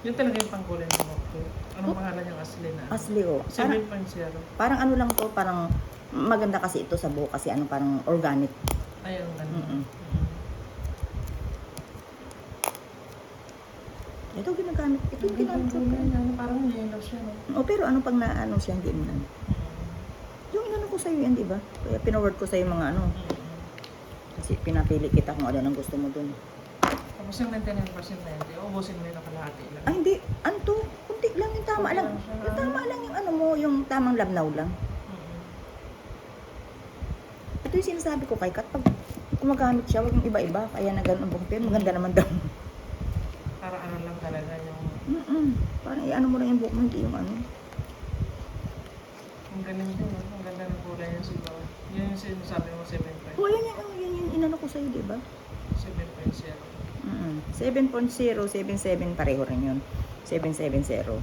Yun talaga yung pangkulay ng Mokto. Anong Oh. pangalan yung asli na? Asli oh. Parang, 7.0. parang ano lang to, parang maganda kasi ito sa buhok kasi ano parang organic. Ayun, ganun. Mm-mm. Mm. Ito ginagamit, ito yung ko. niya, ano, parang yellow siya, no? Oh, pero ano pag na ano siya hindi mo na. Yung inano ko sa'yo yan, di ba? Kaya pinaward ko sa'yo mga ano. Mm. Kasi pinapili kita kung ano ang gusto mo dun. Tapos yung maintenance percent na yun, ubusin mo yung nakalahati lang. Ay, hindi. Ano to? Kunti lang yung tama Kunti lang. lang siya. Yung tama lang yung ano mo, yung tamang labnaw lang. Mm. Ito yung sinasabi ko kay Kat, pag gumagamit siya, huwag yung iba-iba. Kaya na ganun ang buhok. Pero maganda naman daw. Para ano lang talaga yung... Mm-mm. Parang i-ano mo lang yung buhok mo, hindi yung ano. Ang galing din, no? Ang ganda ng kulay niya siguro. Yun yung sinasabi mo, 7.0. Oh, yan yan, oh, yan yung inano ko sa'yo, di ba? 7.0. Mm-mm. 7.0, 77, pareho rin yun. 770.